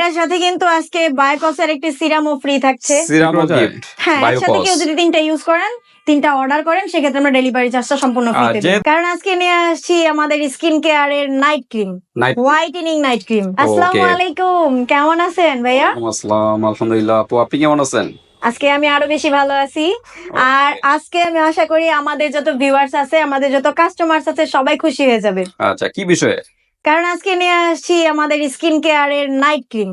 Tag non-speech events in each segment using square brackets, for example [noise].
এটার সাথে কিন্তু আজকে বায়োকসের একটি সিরামও ফ্রি থাকছে। সিরামো করা যায়? গিফট হ্যাঁ একসাথে কেউ যদি তিনটা ইউজ করেন তিনটা অর্ডার করেন সেক্ষেত্রে আমরা ডেলিভারি চার্জটা সম্পূর্ণ ফ্রি দেব। কারণ আজকে নিয়ে আসছি আমাদের স্কিন কেয়ারের night cream whitening night cream আসসালামু আলাইকুম কেমন আছেন ভাইয়া? আসসালাম আলহামদুলিল্লাহ। আপু আপনি কেমন আছেন? আজকে আমি আরও বেশি ভালো আছি। আর আজকে আমি আশা করি আমাদের যত ভিউয়ার্স আছে আমাদের যত কাস্টমার্স আছে সবাই খুশি হয়ে যাবে। আচ্ছা কি বিষয়ে? কারণ আজকে নিয়ে আসছি আমাদের স্কিন কেয়ারের night cream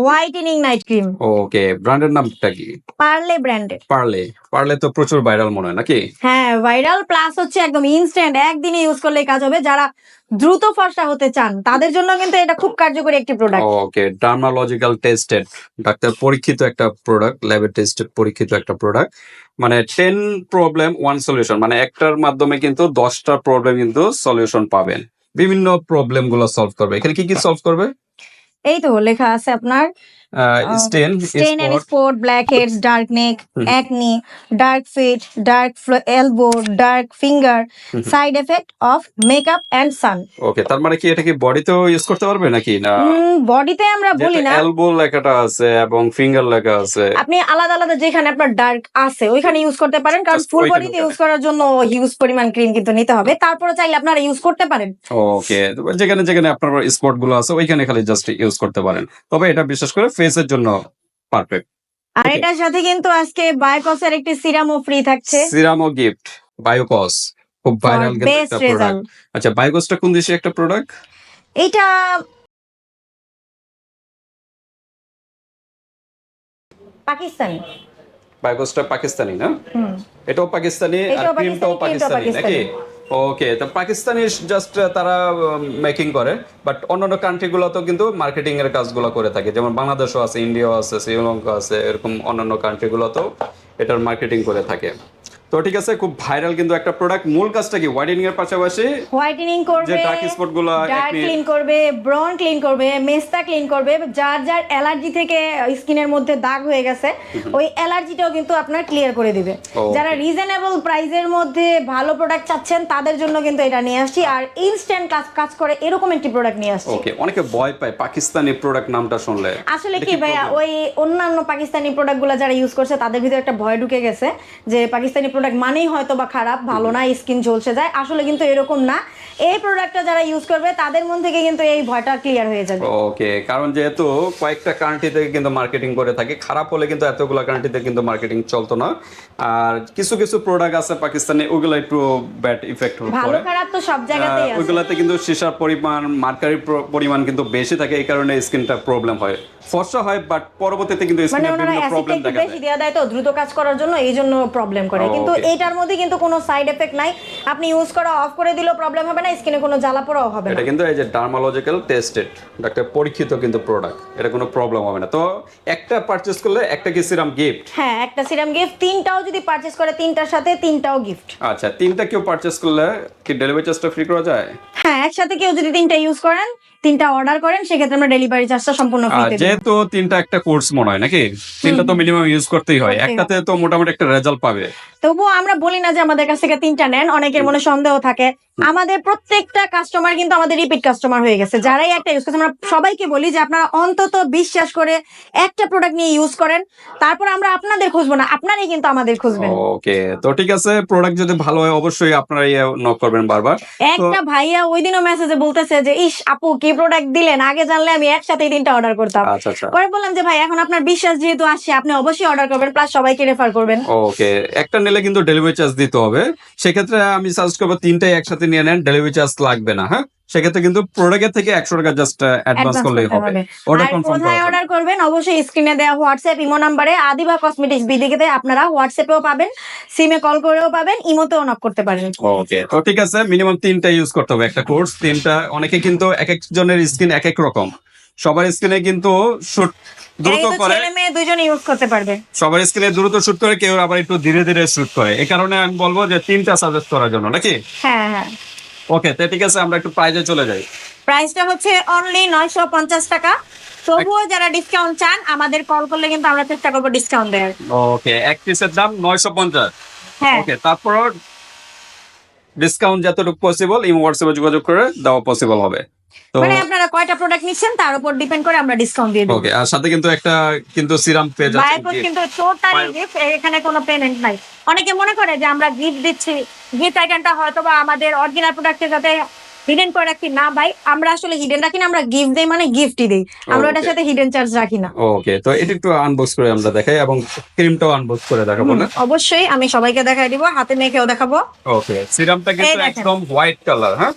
whitening night cream okay ব্র্যান্ডের নামটা কি? পার্লে ব্র্যান্ডের পার্লে পার্লে তো প্রচুর ভাইরাল মনে হয় নাকি? হ্যাঁ ভাইরাল প্লাস হচ্ছে একদম ইনস্ট্যান্ট একদিনে ইউজ করলে কাজ হবে। যারা দ্রুত ফর্সা হতে চান তাদের জন্য কিন্তু এটা খুব কার্যকরী একটি প্রোডাক্ট ওকে ডার্মালজিক্যাল টেস্টেড ডাক্তার পরীক্ষিত একটা প্রোডাক্ট ল্যাবে টেস্টেড পরীক্ষিত একটা প্রোডাক্ট মানে টেন প্রবলেম ওয়ান সলিউশন মানে একটার মাধ্যমে কিন্তু দশটা প্রবলেম কিন্তু সলিউশন পাবেন। বিভিন্ন প্রবলেমগুলো সলভ করবে। এখানে কি কি সলভ করবে? এই তো লেখা আছে আপনার stain stain and spot black heads dark neck acne dark feet dark elbow dark finger side effect of makeup and sun okay তার মানে কি এটা কি বডিতেও ইউজ করতে পারবে নাকি? না? বডিতে আমরা বলি না। এলবো লেখাটা আছে এবং ফিঙ্গার লেখা আছে। আপনি আলাদা আলাদা যেখানে আপনার ডার্ক আছে ওইখানে ইউজ করতে পারেন কারণ ফুল বডিতে ইউজ করার জন্য হিউজ পরিমাণ ক্রিম কিন্তু নিতে হবে। তারপরে চাইলে আপনারা ইউজ করতে পারেন। ওকে যেখানে যেখানে আপনার স্পটগুলো আছে ওইখানে খালি জাস্ট ইউজ করতে পারেন। তবে এটা বিশেষ করে ফেসের জন্য পারফেক্ট আর. এটার সাথে কিন্তু আজকে বায়োকসের একটি সিরামও ফ্রি থাকছে। সিরামো গিফট বায়োকস খুব ভাইরাল একটা প্রোডাক্ট আচ্ছা বায়োকসটা কোন দেশে একটা প্রোডাক্ট এটা পাকিস্তানি। বায়োকসটা পাকিস্তানি না? হুম। এটাও পাকিস্তানি আর ক্রিমটাও পাকিস্তানি নাকি? ওকে তো পাকিস্তানি জাস্ট তারা মেকিং করে বাট অন্যান্য কান্ট্রি গুলোতেও কিন্তু মার্কেটিং এর কাজগুলো করে থাকে। যেমন বাংলাদেশও আছে ইন্ডিয়াও আছে শ্রীলঙ্কা আছে, এরকম অন্যান্য কান্ট্রি গুলোতেও এটার মার্কেটিং করে থাকে। তো ঠিক আছে খুব ভাইরাল কিন্তু একটা প্রোডাক্ট মূল কাজটা কি? ওয়াইডেনিং এর পাশাপাশি হোয়াইটেনিং করবে যে ডার্ক স্পটগুলো ক্লিন করবে ব্রন ক্লিন করবে মেস্তা ক্লিন করবে যার যার অ্যালার্জি থেকে স্কিনের মধ্যে দাগ হয়ে গেছে [laughs] ওই অ্যালার্জিটাও কিন্তু আপনার ক্লিয়ার করে দিবে। যারা রিজনেবল প্রাইসের মধ্যে ভালো প্রোডাক্ট চাচ্ছেন তাদের জন্য কিন্তু এটা নিয়ে আসছি। আর ইনস্ট্যান্ট কাজ কাজ করে এরকম একটি প্রোডাক্ট নিয়ে আসছি। ওকে অনেকে ভয় পায় পাকিস্তানি প্রোডাক্ট নামটা শুনলে। আসলে কি ভাইয়া ওই অন্যান্য পাকিস্তানি প্রোডাক্টগুলো যারা ইউজ করছে তাদের ভিতরে একটা ভয় ঢুকে গেছে যে পাকিস্তানি প্রোডাক্ট মানেই হয়তো বা খারাপ ভালো না স্কিন ঝলসে যায়। আসলে কিন্তু এরকম না। এই প্রোডাক্টটা যারা ইউজ করবে তাদের মন থেকে কিন্তু এই ভয়টা ক্লিয়ার হয়ে যাবে। ওকে কারণ যেহেতু কয়েকটা কান্ট্রি থেকে কিন্তু মার্কেটিং করে থাকে খারাপ হলে কিন্তু এতগুলো কান্ট্রিতে কিন্তু মার্কেটিং চলতো না। আর কিছু কিছু প্রোডাক্ট আছে পাকিস্তানে ওইগুলো একটু ব্যাড ইফেক্ট ভালো খারাপ তো সব জায়গাতেই আছে। ওইগুলাতে কিন্তু সীসার পরিমাণ মার্কারির পরিমাণ কিন্তু বেশি থাকে এই কারণে স্কিনটা প্রবলেম হয়। ফর্সা হয় বাট পরবর্তীতে কিন্তু মানে স্কিনে বিভিন্ন প্রবলেম দেখা বেশি দেয়। তো দ্রুত কাজ করার জন্য এই জন্য প্রবলেম করে। ও, কিন্তু এটার এইটার মধ্যে কিন্তু কোনো সাইড এফেক্ট নাই। আপনি ইউজ করা অফ করে দিলেও প্রবলেম হবে না স্কিনে কোনো জ্বালা পোড়াও হবে না। এটা কিন্তু এই যে ডার্মালজিক্যাল টেস্টেড ডাক্তার পরীক্ষিত কিন্তু প্রোডাক্ট এটা কোনো প্রবলেম হবে না। তো একটা পারচেজ করলে একটা কি সিরাম গিফট হ্যাঁ একটা সিরাম গিফট তিনটাও যদি পারচেজ করে তিনটার সাথে তিনটাও গিফট আচ্ছা তিনটা কেউ পারচেজ করলে কি ডেলিভারি চার্জটা ফ্রি করা যায়? হ্যাঁ একসাথে কেউ যদি তিনটা ইউজ করেন তিনটা অর্ডার করেন সেক্ষেত্রে আমরা ডেলিভারি চার্জটা সম্পূর্ণ ফ্রিতে দিই। যেহেতু তিনটা একটা কোর্স মনে হয় নাকি তিনটা তো মিনিমাম ইউজ করতেই হয় একটাতে তো মোটামুটি একটা রেজাল্ট পাবে। তবুও আমরা বলি না যে আমাদের কাছ থেকে তিনটা নেন অনেকের মনে সন্দেহ থাকে আমাদের প্রত্যেকটা কাস্টমার কিন্তু আমাদের রিপিট কাস্টমার হয়ে গেছে। যারাই একটা ইউজ করছে আমরা সবাইকে বলি যে আপনারা অন্তত বিশ্বাস করে একটা প্রোডাক্ট নিয়ে ইউজ করেন। তারপর আমরা আপনাদের খুঁজবো না আপনারাই কিন্তু আমাদের খুঁজবেন। ওকে তো ঠিক আছে প্রোডাক্ট যদি ভালো হয় অবশ্যই আপনারা ইয়ে নক করবেন বারবার। একটা ভাইয়া ওই দিনও মেসেজে বলতেছে যে ইস আপু কি প্রোডাক্ট দিলেন? আগে জানলে আমি একসাথে এই তিনটা অর্ডার করতাম। আচ্ছা আচ্ছা। পরে বললাম যে ভাই এখন আপনার বিশ্বাস যেহেতু আসছে আপনি অবশ্যই অর্ডার করবেন প্লাস সবাইকে রেফার করবেন। ওকে একটা নিলে কিন্তু ডেলিভারি চার্জ দিতে হবে। সেক্ষেত্রে আমি সাজেস্ট করব তিনটাই একসাথে নিয়ে নেন ডেলিভারি চার্জ লাগবে না হ্যাঁ? সেক্ষেত্রে কিন্তু প্রোডাক্টের থেকে একশো টাকা জাস্ট অ্যাডভান্স অ্যাডভান্স করলেই হবে। অর্ডার কনফার্ম কোথায় অর্ডার করবেন? অবশ্যই স্ক্রিনে দেওয়া হোয়াটসঅ্যাপ ইমো নাম্বারে আদিবা কসমেটিক্স বিদিকে আপনারা হোয়াটসঅ্যাপেও পাবেন সিমে কল করেও পাবেন ইমোতেও নক করতে পারেন ওকে তো ঠিক আছে মিনিমাম তিনটা ইউজ করতে হবে একটা কোর্স তিনটা। অনেকে কিন্তু এক একজনের স্কিন এক এক রকম। সবার স্কিনে কিন্তু শুট দ্রুত করে দুজন ইউজ করতে পারবে। সবার স্কিনে দ্রুত শুট করে কেউ আবার একটু ধীরে ধীরে শুট করে। এই কারণে আমি বলব যে তিনটা সাজেস্ট করার জন্য নাকি? হ্যাঁ হ্যাঁ। ওকে তো ঠিক আছে আমরা একটু প্রাইজে চলে যাই। প্রাইসটা হচ্ছে অনলি নয়শো পঞ্চাশ টাকা। তবুও যারা ডিসকাউন্ট চান আমাদের কল করলে কিন্তু আমরা চেষ্টা করব ডিসকাউন্ট দেওয়ার। ওকে এক পিসের দাম নয়শো পঞ্চাশ। হ্যাঁ। ওকে তারপর ডিসকাউন্ট যতটুকু পসিবল ইমো হোয়াটসঅ্যাপে যোগাযোগ করে দেওয়া পসিবল হবে। মানে আপনারা কয়টা প্রোডাক্ট নিচ্ছেন তার উপর ডিপেন্ড করে আমরা ডিসকাউন্ট দিয়ে দিই ওকে আর সাথে কিন্তু একটা কিন্তু সিরাম যাচ্ছে বায়োকোড কিন্তু টোটালি গিফট এখানে কোনো পেমেন্ট নাই। অনেকে মনে করে যে আমরা গিফট দিচ্ছি গিফট আইটেমটা হয়তো বা আমাদের অরিজিনাল প্রোডাক্টের সাথে হিডেন করে রাখি না ভাই আমরা আসলে হিডেন রাখি না আমরা গিফট দেই মানে গিফটই দেই। আমরা ওটার সাথে হিডেন চার্জ রাখি না। ওকে তো এটা একটু আনবক্স করে আমরা দেখাই এবং ক্রিমটাও আনবক্স করে দেখাবো না? অবশ্যই আমি সবাইকে দেখাই দিব হাতে মেখেও দেখাবো। ওকে সিরামটা কিন্তু একদম হোয়াইট কালার হ্যাঁ?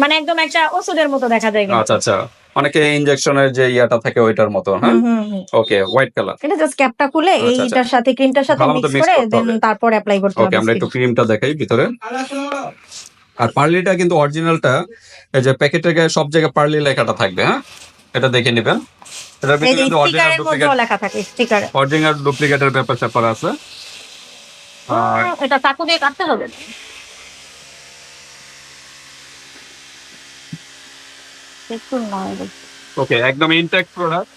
মানে একদম একটা ওষুধের মতো দেখা যায় আচ্ছা আচ্ছা। অনেকে ইনজেকশনের যে ইয়াটা থাকে ওইটার মতো হ্যাঁ। ওকে হোয়াইট কালার এটা জাস্ট ক্যাপটা খুলে আচ্ছা, আচ্ছা। এইটার সাথে ক্রিমটার সাথে মিক্স করে দেন তারপর অ্যাপ্লাই করতে ওকে আমরা একটু ক্রিমটা দেখাই ভিতরে। আর পার্লিটা কিন্তু অরিজিনালটা এই যে প্যাকেটের গায়ে সব জায়গায় পার্লি লেখাটা থাকবে হ্যাঁ? এটা দেখে নেবেন। এটার ভিতরে কিন্তু অরিজিনাল ডুপ্লিকেট লেখা থাকে স্টিকারে অরিজিনাল ডুপ্লিকেটের ব্যাপার স্যাপার আছে এটা চাকু দিয়ে কাটতে হবে? একটু ওকে একদম ইনটেক প্রোডাক্ট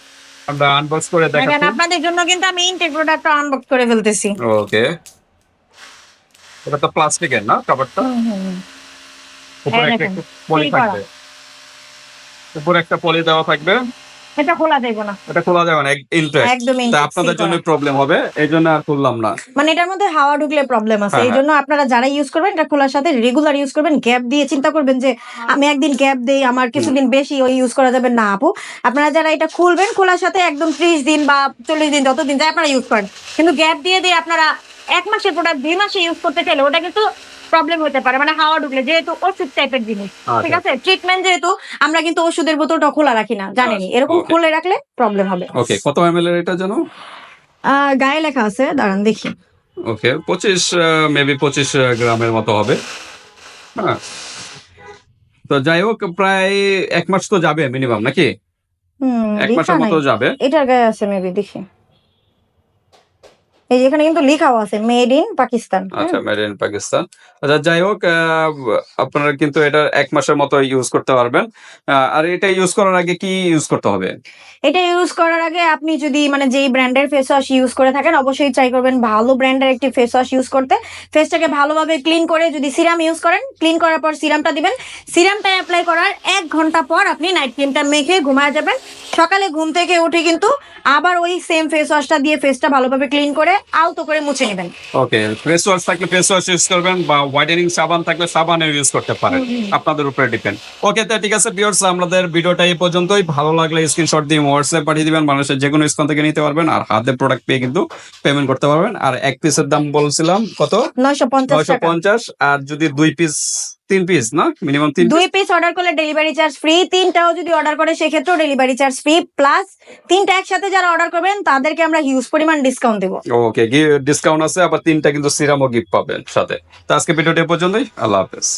আমরা আনবক্স করে দেখেন দেখাচ্ছি। আপনাদের জন্য কিন্তু আমি ইনটেক প্রোডাক্টটা আনবক্স করে ফেলতেছি। ওকে এটা তো প্লাস্টিকের না কভারটা উপরে একটা পলি থাকবে। উপরে একটা পলি দেওয়া থাকবে। এটা খোলা না। এটা খোলা যাবে না একদম তা আপনাদের জন্য প্রবলেম হবে এই জন্য আর খুললাম না। মানে এটার মধ্যে হাওয়া ঢুকলে প্রবলেম আছে হ্যাঁ, এই জন্য আপনারা যারা ইউজ করবেন এটা খোলার সাথে রেগুলার ইউজ করবেন। গ্যাপ দিয়ে চিন্তা করবেন যে আমি একদিন গ্যাপ দেই আমার কিছুদিন বেশি ওই ইউজ করা যাবে না আপু। আপনারা যারা এটা খুলবেন খোলার সাথে একদম ত্রিশ দিন বা চল্লিশ দিন যতদিন যায় আপনারা ইউজ করেন। কিন্তু গ্যাপ দিয়ে দিয়ে আপনারা এক মাসের প্রোডাক্ট দুই মাসে ইউজ করতে চাইলে ওটা কিন্তু প্রবলেম হতে পারে। মানে হাওয়া ঢুকলে যেহেতু ওষুধ টাইপের জিনিস আচ্ছা। ঠিক আছে? ট্রিটমেন্ট যেহেতু আমরা কিন্তু ওষুধের বোতলটা খোলা রাখি না জানেনি এরকম খুলে রাখলে প্রবলেম হবে। ওকে কত এম এর এটা জানো? গায়ে লেখা আছে দাঁড়ান দেখি। ওকে পঁচিশ মেবি পঁচিশ গ্রামের মতো হবে। হ্যাঁ। তো যাই হোক প্রায় এক মাস তো যাবে মিনিমাম নাকি? এক মাসের। মতো যাবে। এটার গায়ে আছে মেবি দেখি। এই এখানে কিন্তু লেখাও আছে মেড ইন পাকিস্তান আচ্ছা মেড ইন পাকিস্তান আচ্ছা যাই হোক আপনারা কিন্তু এটা এক মাসের মতো ইউজ করতে পারবেন। আর এটা ইউজ করার আগে কি ইউজ করতে হবে? এটা ইউজ করার আগে আপনি যদি মানে যেই ব্র্যান্ডের ফেস ওয়াশ ইউজ করে থাকেন অবশ্যই ট্রাই করবেন ভালো ব্র্যান্ডের একটি ফেস ওয়াশ ইউজ করতে। ফেসটাকে ভালোভাবে ক্লিন করে যদি সিরাম ইউজ করেন ক্লিন করার পর সিরামটা দিবেন। সিরামটা অ্যাপ্লাই করার এক ঘণ্টা পর আপনি নাইট ক্রিমটা মেখে ঘুমায় যাবেন। সকালে ঘুম থেকে উঠে কিন্তু আবার ওই সেম ফেস ওয়াশটা দিয়ে ফেসটা ভালোভাবে ক্লিন করে আলতো করে মুছে নেবেন। ওকে ফেস ওয়াশ থাকলে ফেস ওয়াশ ইউজ করবেন বা হোয়াইটেনিং সাবান থাকলে সাবানও ইউজ করতে পারেন। আপনাদের উপরে ডিপেন্ড ওকে তো ঠিক আছে ভিউয়ার্স আমাদের ভিডিওটা এই পর্যন্তই। ভালো লাগলে স্ক্রিনশট দিয়ে হোয়াটসঅ্যাপ পাঠিয়ে দিবেন। মানুষের যে কোনো স্থান থেকে নিতে পারবেন আর হাতে প্রোডাক্ট পেয়ে কিন্তু পেমেন্ট করতে পারবেন। আর এক পিসের দাম বলছিলাম কত? নয়শো পঞ্চাশ নয়শো টাকা পঞ্চাশ। আর যদি দুই পিস তিন পিস না? মিনিমাম তিন দুই পিস অর্ডার করলে ডেলিভারি চার্জ ফ্রি তিনটাও যদি অর্ডার করে সেক্ষেত্রেও ডেলিভারি চার্জ ফ্রি প্লাস তিনটা একসাথে যারা অর্ডার করবেন তাদেরকে আমরা হিউজ পরিমাণ ডিসকাউন্ট দেবো। ওকে ডিসকাউন্ট আছে আবার তিনটা কিন্তু সিরামও গিফট পাবেন সাথে। তো আজকে ভিডিওটা পর্যন্তই আল্লাহ হাফেজ।